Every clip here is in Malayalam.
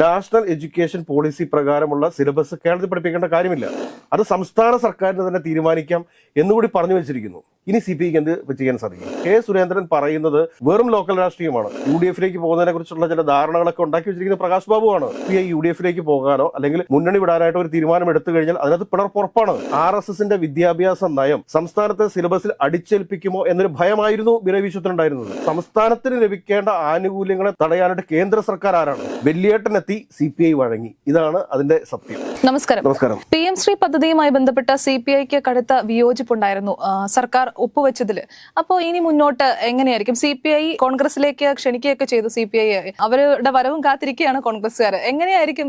നാഷണൽ എഡ്യൂക്കേഷൻ പോളിസി പ്രകാരമുള്ള സിലബസ് കേരളത്തിൽ പഠിപ്പിക്കേണ്ട കാര്യമില്ല. അത് സംസ്ഥാന സർക്കാരിന് തന്നെ തീരുമാനിക്കാം എന്നുകൂടി പറഞ്ഞു വെച്ചിരിക്കുന്നു. ഇനി സി പി ഐക്ക് എന്ത് ചെയ്യാൻ സാധിക്കും? കെ സുരേന്ദ്രൻ പറയുന്നത് വെറും ലോക്കൽ രാഷ്ട്രീയമാണ്. യു ഡി എഫിലേക്ക് പോകുന്നതിനെ കുറിച്ചുള്ള ചില ധാരണകളൊക്കെ ഉണ്ടാക്കി വെച്ചിരിക്കുന്ന പ്രകാശ് ബാബുവാണ്. പി ഐ യു ഡി എഫിലേക്ക് പോകാനോ അല്ലെങ്കിൽ മുന്നണി വിടാനായിട്ട് ഒരു തീരുമാനം എടുത്തു കഴിഞ്ഞാൽ അതിനകത്ത് പിണർപ്പുറപ്പാണ് ആർ എസ് എസിന്റെ വിദ്യാഭ്യാസ നയം സംസ്ഥാനത്തെ സിലബസിൽ അടിച്ചേൽപ്പിക്കുമോ എന്നൊരു ഭയമായിരുന്നു ബിനോയ് സംസ്ഥാനത്തിന് ലഭിക്കേണ്ട ആനുകൂല്യങ്ങളെ തടയാനായിട്ട് കേന്ദ്ര സർക്കാർ ആരാണ്? വെല്ലിയേട്ടനെത്തി സി പി ഐ വഴങ്ങി. ഇതാണ് അതിന്റെ സത്യം. നമസ്കാരം. നമസ്കാരം. പി എം ശ്രീ പദ്ധതിയുമായി ബന്ധപ്പെട്ട സി പി ഐക്ക് കടുത്ത വിയോജിപ്പുണ്ടായിരുന്നു. സർക്കാർ ഒപ്പുവെച്ചതിൽ അപ്പോ ഇനി മുന്നോട്ട് എങ്ങനെയായിരിക്കും? സി പി ഐ കോൺഗ്രസിലേക്ക് ക്ഷണിക്കുകയൊക്കെ ചെയ്തു സി പി ഐ അവരുടെ വരവും കാത്തിരിക്കുകയാണ് കോൺഗ്രസ്സുകാർ എങ്ങനെയായിരിക്കും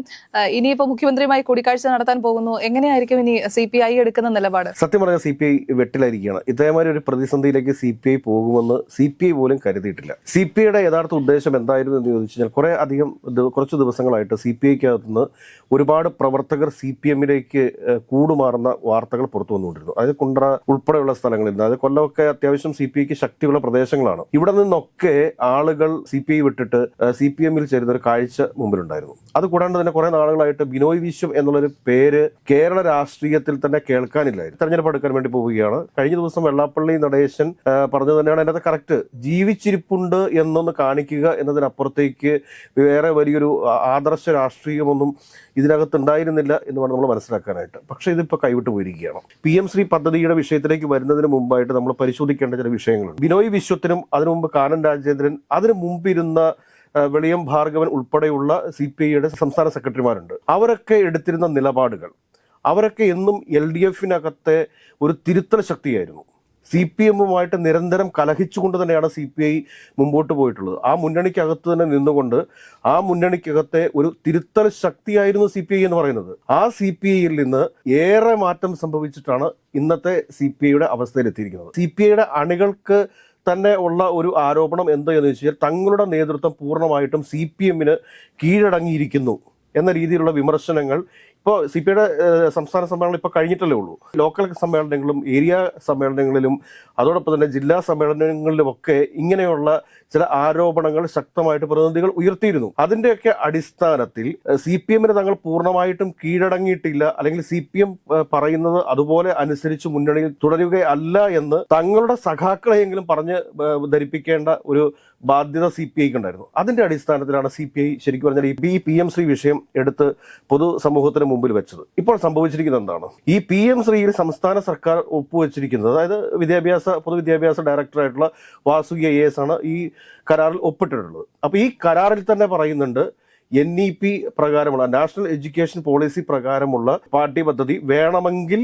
ഇനിയിപ്പോ മുഖ്യമന്ത്രിയുമായി കൂടിക്കാഴ്ച നടത്താൻ പോകുന്നു? എങ്ങനെയായിരിക്കും ഇനി സി പി ഐ എടുക്കുന്ന നിലപാട്? സത്യം പറഞ്ഞാൽ സി പി ഐ വെട്ടിലായിരിക്കുകയാണ്. ഇതേമാതിരി ഒരു പ്രതിസന്ധിയിലേക്ക് സി പി ഐ പോകുമെന്ന് സി പി ഐ പോലും കരുതിയിട്ടില്ല. സി പി ഐയുടെ യഥാർത്ഥ ഉദ്ദേശം എന്തായിരുന്നു എന്ന് ചോദിച്ചു കഴിഞ്ഞാൽ കുറെ അധികം കുറച്ച് കുറച്ച് ദിവസങ്ങളായിട്ട് സി പി ഐക്കകത്തുനിന്ന് ഒരുപാട് പ്രവർത്തകർ സി പി എമ്മിലേക്ക് കൂടുമാറുന്ന വാർത്തകൾ പുറത്തു വന്നുകൊണ്ടിരുന്നു. അതായത് കുണ്ട്ര ഉൾപ്പെടെയുള്ള സ്ഥലങ്ങളിൽ നിന്ന് അതായത് കൊല്ലമൊക്കെ അത്യാവശ്യം സി പി ഐക്ക് ശക്തിയുള്ള പ്രദേശങ്ങളാണ്. ഇവിടെ നിന്നൊക്കെ ആളുകൾ സി പി ഐ വിട്ടിട്ട് സി പി എമ്മിൽ ചേരുന്ന ഒരു കാഴ്ച മുമ്പിലുണ്ടായിരുന്നു. അത് കൂടാണ്ട് തന്നെ കുറെ നാളുകളായിട്ട് ബിനോയ് വിശ്വം എന്നുള്ളൊരു പേര് കേരള രാഷ്ട്രീയത്തിൽ തന്നെ കേൾക്കാനില്ലായിരുന്നു. തെരഞ്ഞെടുപ്പ് എടുക്കാൻ വേണ്ടി പോവുകയാണ്. കഴിഞ്ഞ ദിവസം വെള്ളാപ്പള്ളി നടേശൻ പറഞ്ഞത് തന്നെയാണ്. അതിനകത്ത് കറക്റ്റ് ജീവിച്ചിരിപ്പുണ്ട് എന്നൊന്ന് കാണിക്കുക എന്നതിനപ്പുറത്തേക്ക് വേറെ വലിയൊരു ആദർശ രാഷ്ട്രീയമൊന്നും ഇതിനകത്ത് ഉണ്ടായിരുന്നില്ല എന്ന് വേണം നമ്മൾ മനസ്സിലാക്കാനായിട്ട്. പക്ഷേ ഇതിപ്പോൾ കൈവിട്ട് പോയിരിക്കുകയാണ്. പി എം ശ്രീ പദ്ധതിയുടെ വിഷയത്തിലേക്ക് വരുന്നതിന് മുമ്പായിട്ട് നമ്മൾ പരിശോധിക്കേണ്ട ചില വിഷയങ്ങളുണ്ട്. ബിനോയ് വിശ്വത്തിനും അതിനു മുമ്പ് കാനൻ രാജേന്ദ്രൻ അതിനു മുമ്പിരുന്ന വെളിയം ഭാർഗവൻ ഉൾപ്പെടെയുള്ള സി പി ഐയുടെ സംസ്ഥാന സെക്രട്ടറിമാരുണ്ട്. അവരൊക്കെ എടുത്തിരുന്ന നിലപാടുകൾ അവരൊക്കെ എന്നും എൽ ഡി എഫിനകത്തെ ഒരു തിരുത്തൽ ശക്തിയായിരുന്നു. സി പി എമ്മുമായിട്ട് നിരന്തരം കലഹിച്ചുകൊണ്ട് തന്നെയാണ് സി പി ഐ മുമ്പോട്ട് പോയിട്ടുള്ളത്. ആ മുന്നണിക്കകത്ത് തന്നെ നിന്നുകൊണ്ട് ആ മുന്നണിക്കകത്തെ ഒരു തിരുത്തൽ ശക്തിയായിരുന്നു സി പി ഐ എന്ന് പറയുന്നത്. ആ സി പി ഐയിൽ നിന്ന് ഏറെ മാറ്റം സംഭവിച്ചിട്ടാണ് ഇന്നത്തെ സി പി ഐയുടെ അവസ്ഥയിലെത്തിയിരിക്കുന്നത്. സി പി ഐയുടെ അണികൾക്ക് തന്നെ ഉള്ള ഒരു ആരോപണം എന്താ എന്ന് വെച്ചാൽ തങ്ങളുടെ നേതൃത്വം പൂർണമായിട്ടും സി പി എമ്മിന് കീഴടങ്ങിയിരിക്കുന്നു എന്ന രീതിയിലുള്ള വിമർശനങ്ങൾ ഇപ്പോൾ സി പി ഐയുടെ സംസ്ഥാന സമ്മേളനം ഇപ്പോൾ കഴിഞ്ഞിട്ടല്ലേ ഉള്ളൂ. ലോക്കൽ സമ്മേളനങ്ങളിലും ഏരിയ സമ്മേളനങ്ങളിലും അതോടൊപ്പം തന്നെ ജില്ലാ സമ്മേളനങ്ങളിലുമൊക്കെ ഇങ്ങനെയുള്ള ചില ആരോപണങ്ങൾ ശക്തമായിട്ട് പ്രതിനിധികൾ ഉയർത്തിയിരുന്നു. അതിന്റെയൊക്കെ അടിസ്ഥാനത്തിൽ സി പി എമ്മിന് തങ്ങൾ പൂർണമായിട്ടും കീഴടങ്ങിയിട്ടില്ല. അല്ലെങ്കിൽ സി പി എം പറയുന്നത് അതുപോലെ അനുസരിച്ച് മുന്നണിയിൽ തുടരുകയല്ല എന്ന് തങ്ങളുടെ സഖാക്കളെയെങ്കിലും പറഞ്ഞ് ധരിപ്പിക്കേണ്ട ഒരു ബാധ്യത സി പി ഐക്ക് ഉണ്ടായിരുന്നു. അതിന്റെ അടിസ്ഥാനത്തിലാണ് സി പി ഐ ശരിക്കും പറഞ്ഞാൽ ഈ പി എം ശ്രീ വിഷയം എടുത്ത് പൊതുസമൂഹത്തിന് മുമ്പിൽ വെച്ചത്. ഇപ്പോൾ സംഭവിച്ചിരിക്കുന്നത് എന്താണ്? ഈ പി എം ശ്രീയിൽ സംസ്ഥാന സർക്കാർ ഒപ്പുവെച്ചിരിക്കുന്നത് അതായത് വിദ്യാഭ്യാസ പൊതുവിദ്യാഭ്യാസ ഡയറക്ടറായിട്ടുള്ള വാസുകി ഐ എസ് ആണ് ഈ കരാറിൽ ഒപ്പിട്ടിട്ടുള്ളത്. അപ്പൊ ഈ കരാറിൽ തന്നെ പറയുന്നുണ്ട് എൻ ഇ പി പ്രകാരമുള്ള നാഷണൽ എഡ്യൂക്കേഷൻ പോളിസി പ്രകാരമുള്ള പാഠ്യപദ്ധതി വേണമെങ്കിൽ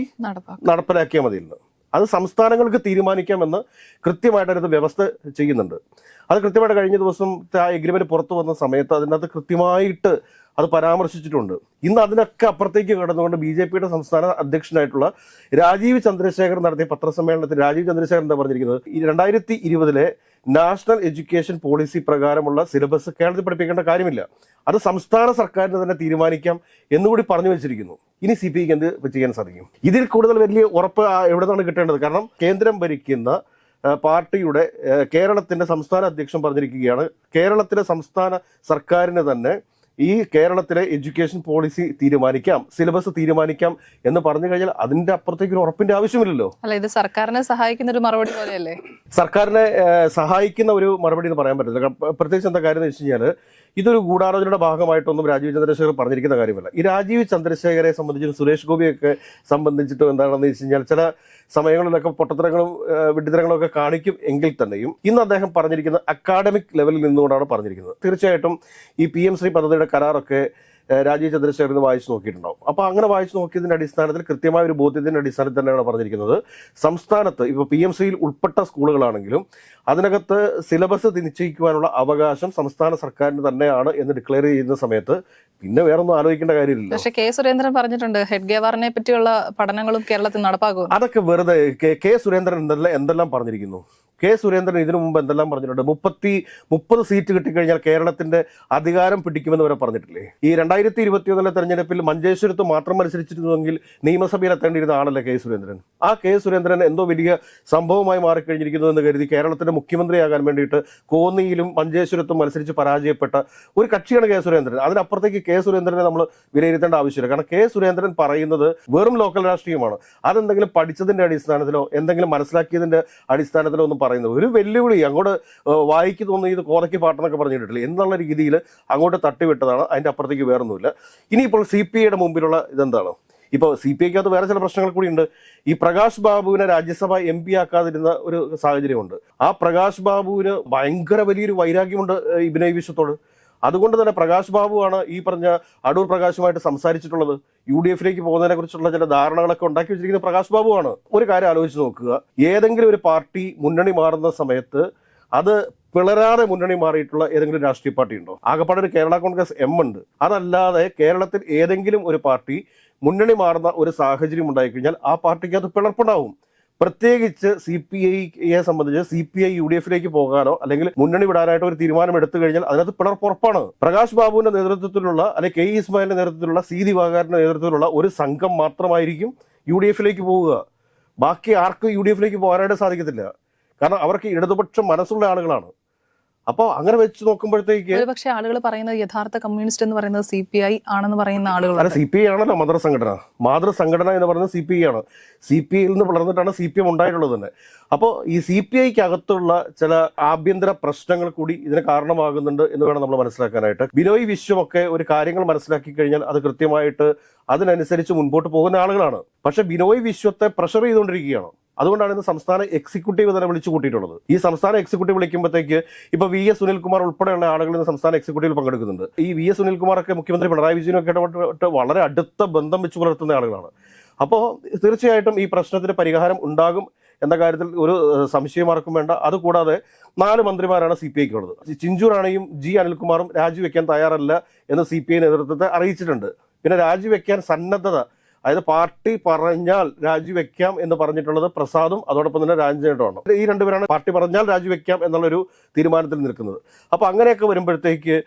നടപ്പിലാക്കിയാൽ മതിയെന്ന്. അത് സംസ്ഥാനങ്ങൾക്ക് തീരുമാനിക്കാമെന്ന് കൃത്യമായിട്ട് അതിനകത്ത് വ്യവസ്ഥ ചെയ്യുന്നുണ്ട്. അത് കൃത്യമായിട്ട് കഴിഞ്ഞ ദിവസം ആ എഗ്രിമെന്റ് പുറത്തു വന്ന സമയത്ത് അതിനകത്ത് കൃത്യമായിട്ട് അത് പരാമർശിച്ചിട്ടുണ്ട്. ഇന്ന് അതിനൊക്കെ അപ്പുറത്തേക്ക് കടന്നുകൊണ്ട് ബി ജെ പിയുടെ സംസ്ഥാന അധ്യക്ഷനായിട്ടുള്ള രാജീവ് ചന്ദ്രശേഖർ നടത്തിയ പത്രസമ്മേളനത്തിൽ രാജീവ് ചന്ദ്രശേഖർ എന്താ പറഞ്ഞിരിക്കുന്നത്? രണ്ടായിരത്തി ഇരുപതിലെ നാഷണൽ എഡ്യൂക്കേഷൻ പോളിസി പ്രകാരമുള്ള സിലബസ് കേരളത്തിൽ പഠിപ്പിക്കേണ്ട കാര്യമില്ല. അത് സംസ്ഥാന സർക്കാരിന് തന്നെ തീരുമാനിക്കാം എന്നുകൂടി പറഞ്ഞു വെച്ചിരിക്കുന്നു. ഇനി സി പി എന്ത് ചെയ്യാൻ സാധിക്കും? ഇതിൽ കൂടുതൽ വലിയ ഉറപ്പ് എവിടെ നിന്നാണ് കിട്ടേണ്ടത്? കാരണം കേന്ദ്രം ഭരിക്കുന്ന പാർട്ടിയുടെ കേരളത്തിന്റെ സംസ്ഥാന അധ്യക്ഷൻ പറഞ്ഞിരിക്കുകയാണ്. കേരളത്തിലെ സംസ്ഥാന സർക്കാരിന് തന്നെ ഈ കേരളത്തിലെ എഡ്യൂക്കേഷൻ പോളിസി തീരുമാനിക്കാം സിലബസ് തീരുമാനിക്കാം എന്ന് പറഞ്ഞു കഴിഞ്ഞാൽ അതിന്റെ അപ്പുറത്തേക്ക് ഒരു ഉറപ്പിന്റെ ആവശ്യമില്ലല്ലോ. അല്ല ഇത് സർക്കാരിനെ സഹായിക്കുന്ന ഒരു മറുപടി പോലെയല്ലേ? സർക്കാരിനെ സഹായിക്കുന്ന ഒരു മറുപടി എന്ന് പറയാൻ പറ്റില്ല. പ്രത്യേകിച്ച് എന്താ കാര്യം എന്ന് വെച്ച് കഴിഞ്ഞാൽ ഇതൊരു ഗൂഢാലോചനയുടെ ഭാഗമായിട്ടൊന്നും രാജീവ് ചന്ദ്രശേഖർ പറഞ്ഞിരിക്കുന്ന കാര്യമല്ല. ഈ രാജീവ് ചന്ദ്രശേഖരെ സംബന്ധിച്ചും സുരേഷ് ഗോപിയൊക്കെ സംബന്ധിച്ചിട്ടും എന്താണെന്ന് വെച്ച് കഴിഞ്ഞാൽ ചില സമയങ്ങളിലൊക്കെ പൊട്ടത്തരങ്ങളും വിഡിത്തരങ്ങളും ഒക്കെ കാണിക്കും എങ്കിൽ തന്നെയും ഇന്ന് അദ്ദേഹം പറഞ്ഞിരിക്കുന്ന അക്കാഡമിക് ലെവലിൽ നിന്നുകൊണ്ടാണ് പറഞ്ഞിരിക്കുന്നത്. തീർച്ചയായിട്ടും ഈ പി എം ശ്രീ പദ്ധതിയുടെ കരാറൊക്കെ രാജീവ് ചന്ദ്രശേഖർ ഇന്ന് വായിച്ചു നോക്കിയിട്ടുണ്ടാവും. അപ്പോൾ അങ്ങനെ വായിച്ചു നോക്കിയതിന്റെ അടിസ്ഥാനത്തിൽ കൃത്യമായ ഒരു ബോധ്യത്തിന്റെ അടിസ്ഥാനത്തിൽ തന്നെയാണ് പറഞ്ഞിരിക്കുന്നത്. സംസ്ഥാനത്ത് ഇപ്പോൾ പി എം സിയിൽ ഉൾപ്പെട്ട സ്കൂളുകളാണെങ്കിലും അതിനകത്ത് സിലബസ് നിശ്ചയിക്കുവാനുള്ള അവകാശം സംസ്ഥാന സർക്കാരിന് തന്നെയാണ് എന്ന് ഡിക്ലെയർ ചെയ്യുന്ന സമയത്ത് പിന്നെ വേറെ ഒന്നും ആലോചിക്കേണ്ട കാര്യമില്ല പക്ഷേ കെ സുരേന്ദ്രൻ പറഞ്ഞിട്ടുണ്ട് ഹെഡ് ഗേവാറിനെ പറ്റിയുള്ള പഠനങ്ങളും കേരളത്തിൽ നടപ്പാക്കും അതൊക്കെ വെറുതെ കെ കെ സുരേന്ദ്രൻ എന്തെല്ലാം എന്തെല്ലാം പറഞ്ഞിരിക്കുന്നു? കെ സുരേന്ദ്രൻ ഇതിനു മുമ്പ് എന്തെല്ലാം പറഞ്ഞിട്ടുണ്ട്? മുപ്പത്തി മുപ്പത് സീറ്റ് കിട്ടിക്കഴിഞ്ഞാൽ കേരളത്തിന്റെ അധികാരം പിടിക്കുമെന്ന് വരെ പറഞ്ഞിട്ടില്ലേ? ഈ രണ്ടായിരത്തി ഇരുപത്തിയൊന്നിലെ തെരഞ്ഞെടുപ്പിൽ മഞ്ചേശ്വരത്ത് മാത്രം മത്സരിച്ചിരുന്നുവെങ്കിൽ നിയമസഭയിൽ എത്തേണ്ടിയിരുന്ന ആളല്ലേ കെ സുരേന്ദ്രൻ? ആ കെ സുരേന്ദ്രൻ എന്തോ വലിയ സംഭവമായി മാറിക്കഴിഞ്ഞിരിക്കുന്നു എന്ന് കരുതി കേരളത്തിന്റെ മുഖ്യമന്ത്രിയാകാൻ വേണ്ടിയിട്ട് കോന്നിയിലും മഞ്ചേശ്വരത്തും മത്സരിച്ച് പരാജയപ്പെട്ട ഒരു കക്ഷിയാണ് കെ സുരേന്ദ്രൻ. അതിനപ്പുറത്തേക്ക് കെ സുരേന്ദ്രനെ നമ്മൾ വിലയിരുത്തേണ്ട ആവശ്യമില്ല. കാരണം കെ സുരേന്ദ്രൻ പറയുന്നത് വെറും ലോക്കൽ രാഷ്ട്രീയമാണ്. അതെന്തെങ്കിലും പഠിച്ചതിന്റെ അടിസ്ഥാനത്തിലോ എന്തെങ്കിലും മനസ്സിലാക്കിയതിന്റെ അടിസ്ഥാനത്തിലോ ഒന്നും പറയുന്നത് ഒരു വെല്ലുവിളി. അങ്ങോട്ട് വായിക്കു തോന്നി ഇത് കോതയ്ക്ക് പാട്ടെന്നൊക്കെ പറഞ്ഞിട്ടില്ല. എന്നുള്ള രീതിയിൽ അങ്ങോട്ട് തട്ടിവിട്ടതാണ്. അതിന്റെ അപ്പുറത്തേക്ക് വേറൊന്നുമില്ല ഇനിയിപ്പോൾ സി പി ഐയുടെ മുമ്പിലുള്ള ഇതെന്താണ്? ഇപ്പോൾ സി പി ഐക്കകത്ത് വേറെ ചില പ്രശ്നങ്ങൾ കൂടിയുണ്ട്. ഈ പ്രകാശ് ബാബുവിനെ രാജ്യസഭ എം പി ആക്കാതിരുന്ന ഒരു സാഹചര്യമുണ്ട്. ആ പ്രകാശ് ബാബുവിന് ഭയങ്കര വലിയൊരു വൈരാഗ്യമുണ്ട് ഇബിനൈ വിശ്വത്തോട്. അതുകൊണ്ട് തന്നെ പ്രകാശ് ബാബുവാണ് ഈ പറഞ്ഞ അടൂർ പ്രകാശുമായിട്ട് സംസാരിച്ചിട്ടുള്ളത്. യു ഡി എഫിലേക്ക് പോകുന്നതിനെ കുറിച്ചുള്ള ചില ധാരണകളൊക്കെ ഉണ്ടാക്കി വെച്ചിരിക്കുന്ന പ്രകാശ് ബാബുവാണ്. ഒരു കാര്യം ആലോചിച്ച് നോക്കുക. ഏതെങ്കിലും ഒരു പാർട്ടി മുന്നണി മാറുന്ന സമയത്ത് അത് പിളരാതെ മുന്നണി മാറിയിട്ടുള്ള ഏതെങ്കിലും രാഷ്ട്രീയ പാർട്ടി ഉണ്ടോ ആകപ്പാടെ ഒരു കേരള കോൺഗ്രസ് എം ഉണ്ട്. അതല്ലാതെ കേരളത്തിൽ ഏതെങ്കിലും ഒരു പാർട്ടി മുന്നണി മാറുന്ന ഒരു സാഹചര്യം ഉണ്ടായിക്കഴിഞ്ഞാൽ ആ പാർട്ടിക്ക് അത് പിളർപ്പുണ്ടാവും. പ്രത്യേകിച്ച് സി പി ഐയെ സംബന്ധിച്ച് C P I U D എഫിലേക്ക് പോകാനോ അല്ലെങ്കിൽ മുന്നണി വിടാനായിട്ടോ ഒരു തീരുമാനം എടുത്തു കഴിഞ്ഞാൽ അതിനകത്ത് പിളർപ്പുറപ്പാണ്. പ്രകാശ് ബാബുവിന്റെ നേതൃത്വത്തിലുള്ള അല്ലെങ്കിൽ കെ ഇസ്മായിലിന്റെ നേതൃത്വത്തിലുള്ള സി ദിവാകരന്റെ നേതൃത്വത്തിലുള്ള ഒരു സംഘം മാത്രമായിരിക്കും യു ഡി എഫിലേക്ക് പോവുക. ബാക്കി ആർക്കും യു ഡി എഫിലേക്ക് പോകാനായിട്ട് സാധിക്കത്തില്ല. കാരണം അവർക്ക് ഇടതുപക്ഷം മനസ്സുള്ള ആളുകളാണ്. അപ്പോൾ അങ്ങനെ വെച്ച് നോക്കുമ്പോഴത്തേക്ക് പക്ഷേ ആളുകൾ പറയുന്നത് യഥാർത്ഥ കമ്മ്യൂണിസ്റ്റ് എന്ന് പറയുന്നത് സി പി ഐ ആണെന്ന് പറയുന്ന അല്ല ആളുകളുണ്ട് സി പി ഐ ആണല്ലോ മാതൃസംഘടന. മാതൃസംഘടന എന്ന് പറയുന്നത് സി പി ഐ ആണ്. സി പി ഐയിൽ നിന്ന് വളർന്നിട്ടാണ് സി പി എം ഉണ്ടായിട്ടുള്ളത് തന്നെ. അപ്പോൾ ഈ സി പി ഐക്ക് അകത്തുള്ള ചില ആഭ്യന്തര പ്രശ്നങ്ങൾ കൂടി ഇതിന് കാരണമാകുന്നുണ്ട് എന്ന് വേണം നമ്മൾ മനസ്സിലാക്കാനായിട്ട്. ബിനോയ് വിശ്വമൊക്കെ ഒരു കാര്യങ്ങൾ മനസ്സിലാക്കി കഴിഞ്ഞാൽ അത് കൃത്യമായിട്ട് അതിനനുസരിച്ച് മുൻപോട്ട് പോകുന്ന ആളുകളാണ്. പക്ഷെ ബിനോയ് വിശ്വത്തെ പ്രഷർ ചെയ്തുകൊണ്ടിരിക്കുകയാണ്. അതുകൊണ്ടാണ് ഇന്ന് സംസ്ഥാന എക്സിക്യൂട്ടീവ് തന്നെ വിളിച്ചു കൂട്ടിയിട്ടുള്ളത്. ഈ സംസ്ഥാന എക്സിക്യൂട്ടീവ് വിളിക്കുമ്പോഴത്തേക്ക് ഇപ്പൊ വി എസ് സുനിൽകുമാർ ഉൾപ്പെടെയുള്ള ആളുകൾ ഇന്ന് സംസ്ഥാന എക്സിക്യൂട്ടീവിൽ പങ്കെടുക്കുന്നുണ്ട്. ഈ വി എസ് സുനിൽകുമാറൊക്കെ മുഖ്യമന്ത്രി പിണറായി വിജയനൊക്കെ ഇടപെട്ട് വളരെ അടുത്ത ബന്ധം വെച്ച് പുലർത്തുന്ന ആളുകളാണ്. അപ്പോൾ തീർച്ചയായിട്ടും ഈ പ്രശ്നത്തിന് പരിഹാരം ഉണ്ടാകും എന്ന കാര്യത്തിൽ ഒരു സംശയമാർക്കും വേണ്ട. അതുകൂടാതെ നാല് മന്ത്രിമാരാണ് സി പി ഐക്ക് ഉള്ളത്. ചിഞ്ചു റാണിയും ജി അനിൽകുമാറും രാജിവെക്കാൻ തയ്യാറല്ല എന്ന് സി പി ഐ നേതൃത്വത്തെ അറിയിച്ചിട്ടുണ്ട്. പിന്നെ രാജിവെക്കാൻ സന്നദ്ധത അതായത് പാർട്ടി പറഞ്ഞാൽ രാജിവെക്കാം എന്ന് പറഞ്ഞിട്ടുള്ളത് പ്രസാദും അതോടൊപ്പം തന്നെ രാജേട്ടുമാണ് ഈ രണ്ടുപേരാണ് പാർട്ടി പറഞ്ഞാൽ രാജിവെക്കാം എന്നുള്ളൊരു തീരുമാനത്തിൽ നിൽക്കുന്നത്. അപ്പോൾ അങ്ങനെയൊക്കെ വരുമ്പോഴത്തേക്ക്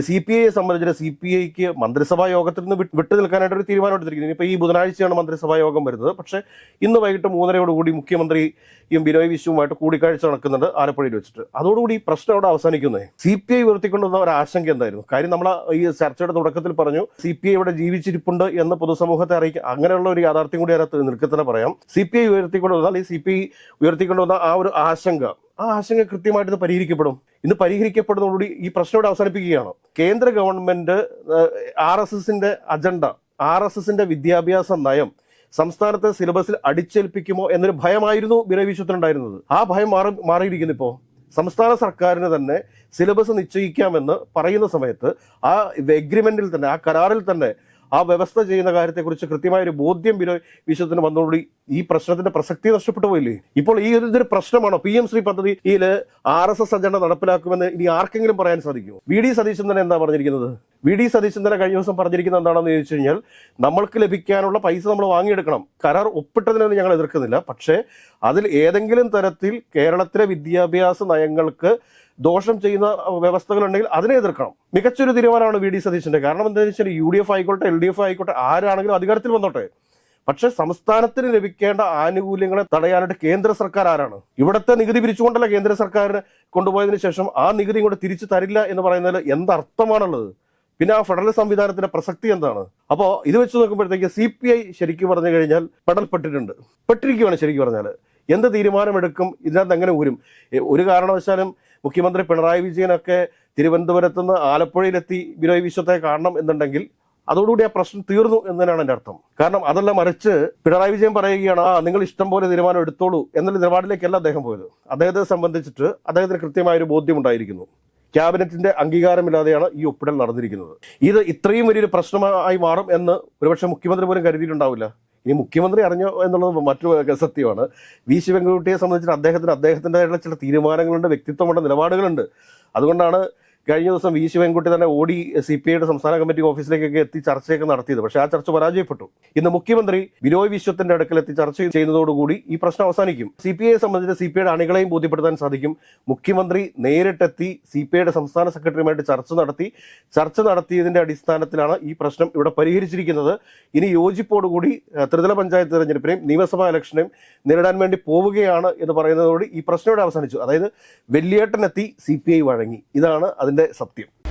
സി പി ഐയെ സംബന്ധിച്ച് സി പി ഐക്ക് മന്ത്രിസഭാ യോഗത്തിൽ നിന്ന് വിട്ട് നിൽക്കാനായിട്ട് ഒരു തീരുമാനം ഇപ്പോൾ ഇപ്പൊ ഈ ബുധനാഴ്ചയാണ് മന്ത്രിസഭാ യോഗം വരുന്നത്. പക്ഷേ ഇന്ന് വൈകിട്ട് മൂന്നരയോടുകൂടി മുഖ്യമന്ത്രിയും ബിനോയ് വിശ്വവുമായിട്ട് കൂടിക്കാഴ്ച നടക്കുന്നുണ്ട് ആലപ്പുഴയിൽ വെച്ചിട്ട്. അതോടുകൂടി പ്രശ്നം അവിടെ അവസാനിക്കുന്നത് സി പി ഐ ഉയർത്തിക്കൊണ്ടുവന്ന ഒരു ആശങ്ക എന്തായിരുന്നു? കാര്യം നമ്മൾ ഈ ചർച്ചയുടെ തുടക്കത്തിൽ പറഞ്ഞു സി പി ഐ ഇവിടെ ജീവിച്ചിരിപ്പുണ്ട് എന്ന് പൊതുസമൂഹത്തെ അറിയിക്കുക അങ്ങനെയുള്ള ഒരു യാഥാർത്ഥ്യം കൂടി അതിനകത്ത് നിൽക്കത്തന്നെ പറയാം. സി പി ഐ ഉയർത്തിക്കൊണ്ടുവന്നാൽ ഈ സി പി ഐ ഉയർത്തിക്കൊണ്ടുവന്ന ആ ഒരു ആശങ്ക ആ ആശങ്ക കൃത്യമായിട്ട് ഇത് പരിഹരിക്കപ്പെടും. ഇന്ന് പരിഹരിക്കപ്പെടുന്നതോടുകൂടി ഈ പ്രശ്നം അവസാനിപ്പിക്കുകയാണ്. കേന്ദ്ര ഗവൺമെന്റ് ആർ എസ് എസിന്റെ അജണ്ട ആർ എസ് എസിന്റെ വിദ്യാഭ്യാസ നയം സംസ്ഥാനത്തെ സിലബസിൽ അടിച്ചേൽപ്പിക്കുമോ എന്നൊരു ഭയമായിരുന്നു ബിനോയ് വിശ്വത്തിനുണ്ടായിരുന്നത്. ആ ഭയം മാറി മാറിയിരിക്കുന്നു ഇപ്പോൾ. സംസ്ഥാന സർക്കാരിന് തന്നെ സിലബസ് നിശ്ചയിക്കാമെന്ന് പറയുന്ന സമയത്ത് ആ എഗ്രിമെന്റിൽ തന്നെ ആ കരാറിൽ തന്നെ ആ വ്യവസ്ഥ ചെയ്യുന്ന കാര്യത്തെക്കുറിച്ച് കൃത്യമായ ഒരു ബോധ്യം ബിനോയ് വിശ്വത്തിന് വന്നതോടുകൂടി ഈ പ്രശ്നത്തിന്റെ പ്രസക്തി നഷ്ടപ്പെട്ടു പോയില്ലേ? ഇപ്പോൾ ഈ ഒരു പ്രശ്നമാണോ? പി എം ശ്രീ പദ്ധതിയിൽ ആർ എസ് എസ് അജണ്ട നടപ്പിലാക്കുമെന്ന് ഇനി ആർക്കെങ്കിലും പറയാൻ സാധിക്കുമോ? വി ഡി സതീശൻ തന്നെ എന്താ പറഞ്ഞിരിക്കുന്നത്? വി ഡി സതീശൻ തന്നെ കഴിഞ്ഞ ദിവസം പറഞ്ഞിരിക്കുന്നത് എന്താണെന്ന് ചോദിച്ചു കഴിഞ്ഞാൽ നമ്മൾക്ക് ലഭിക്കാനുള്ള പൈസ നമ്മൾ വാങ്ങിയെടുക്കണം. കരാർ ഒപ്പിട്ടതിനൊന്നും ഞങ്ങൾ എതിർക്കുന്നില്ല. പക്ഷേ അതിൽ ഏതെങ്കിലും തരത്തിൽ കേരളത്തിലെ വിദ്യാഭ്യാസ നയങ്ങൾക്ക് ദോഷം ചെയ്യുന്ന വ്യവസ്ഥകളുണ്ടെങ്കിൽ അതിനെ എതിർക്കണം. മികച്ചൊരു തീരുമാനമാണ് വി ഡി സതീശന്റെ. കാരണം എന്താണെന്ന് വെച്ചാൽ യു ഡി എഫ് ആയിക്കോട്ടെ എൽ ഡി എഫ് ആയിക്കോട്ടെ ആരാണെങ്കിലും അധികാരത്തിൽ വന്നോട്ടെ. പക്ഷെ സംസ്ഥാനത്തിന് ലഭിക്കേണ്ട ആനുകൂല്യങ്ങളെ തടയാനായിട്ട് കേന്ദ്ര സർക്കാർ ആരാണ്? ഇവിടുത്തെ നികുതി പിരിച്ചുകൊണ്ടല്ല കേന്ദ്ര സർക്കാരിന് കൊണ്ടുപോയതിനു ശേഷം ആ നികുതി ഇങ്ങോട്ട് തിരിച്ചു തരില്ല എന്ന് പറയുന്നതിൽ എന്തർത്ഥമാണുള്ളത്? പിന്നെ ആ ഫെഡറൽ സംവിധാനത്തിന്റെ പ്രസക്തി എന്താണ്? അപ്പോൾ ഇത് വെച്ച് നോക്കുമ്പോഴത്തേക്ക് സി പി ഐ ശരിക്കും പറഞ്ഞു കഴിഞ്ഞാൽ പെടൽപ്പെട്ടിട്ടുണ്ട്. പെട്ടിരിക്കുകയാണ് ശരിക്കും പറഞ്ഞാൽ എന്ത് തീരുമാനമെടുക്കും? ഇതിനകത്ത് എങ്ങനെ ഊരും? ഒരു കാരണവശാലും മുഖ്യമന്ത്രി പിണറായി വിജയനൊക്കെ തിരുവനന്തപുരത്ത് നിന്ന് ആലപ്പുഴയിലെത്തി ബിനോയ് വിശ്വത്തെ കാണണം എന്നുണ്ടെങ്കിൽ അതോടുകൂടി ആ പ്രശ്നം തീർന്നു എന്ന് തന്നെയാണ് എന്റെ അർത്ഥം. കാരണം അതെല്ലാം മറിച്ച് പിണറായി വിജയൻ പറയുകയാണ് ആ നിങ്ങൾ ഇഷ്ടം പോലെ തീരുമാനം എടുത്തോളൂ എന്നുള്ള നിലപാടിലേക്കല്ല അദ്ദേഹം പോയത്. അദ്ദേഹത്തെ സംബന്ധിച്ചിട്ട് അദ്ദേഹത്തിന് കൃത്യമായ ഒരു ബോധ്യം ഉണ്ടായിരിക്കുന്നു ക്യാബിനറ്റിന്റെ അംഗീകാരമില്ലാതെയാണ് ഈ ഒപ്പിടൽ നടന്നിരിക്കുന്നത്. ഇത് ഇത്രയും വലിയൊരു പ്രശ്നമായി മാറും എന്ന് ഒരുപക്ഷെ മുഖ്യമന്ത്രി പോലും കരുതിയിട്ടുണ്ടാവില്ല. ഇനി മുഖ്യമന്ത്രി അറിഞ്ഞോ എന്നുള്ളത് മറ്റു സത്യമാണ്. വി ശിവൻകുട്ടിയെ സംബന്ധിച്ചിട്ട് അദ്ദേഹത്തിന് അദ്ദേഹത്തിന്റെതായിട്ടുള്ള ചില തീരുമാനങ്ങളുണ്ട് വ്യക്തിത്വമുണ്ട് നിലപാടുകളുണ്ട്. അതുകൊണ്ടാണ് കഴിഞ്ഞ ദിവസം വി ശിവൻകുട്ടി തന്നെ ഓടി സി പി ഐയുടെ സംസ്ഥാന കമ്മിറ്റി ഓഫീസിലേക്കൊക്കെ എത്തി ചർച്ചയൊക്കെ നടത്തിയത്. പക്ഷേ ആ ചർച്ച പരാജയപ്പെട്ടു. ഇന്ന് മുഖ്യമന്ത്രി ബിനോയ് വിശ്വത്തിന്റെ അടുക്കൽ എത്തി ചർച്ച ചെയ്യുന്നതോടുകൂടി ഈ പ്രശ്നം അവസാനിക്കും. സി പി ഐയെ സംബന്ധിച്ച് സി പി ഐയുടെ അണികളെയും ബോധ്യപ്പെടുത്താൻ സാധിക്കും. മുഖ്യമന്ത്രി നേരിട്ടെത്തി സി പി ഐയുടെ സംസ്ഥാന സെക്രട്ടറിയുമായിട്ട് ചർച്ച നടത്തി. ചർച്ച നടത്തിയതിന്റെ അടിസ്ഥാനത്തിലാണ് ഈ പ്രശ്നം ഇവിടെ പരിഹരിച്ചിരിക്കുന്നത്. ഇനി യോജിപ്പോടുകൂടി ത്രിതല പഞ്ചായത്ത് തെരഞ്ഞെടുപ്പിനെയും നിയമസഭാ ഇലക്ഷനെയും നേരിടാൻ വേണ്ടി പോവുകയാണ് എന്ന് പറയുന്നതോട് ഈ പ്രശ്നം ഇവിടെ അവസാനിച്ചു. അതായത് വെള്ളിയേട്ടനെത്തി സി പി ഐ വഴങ്ങി. ഇതാണ് അതിന്റെ സത്യം.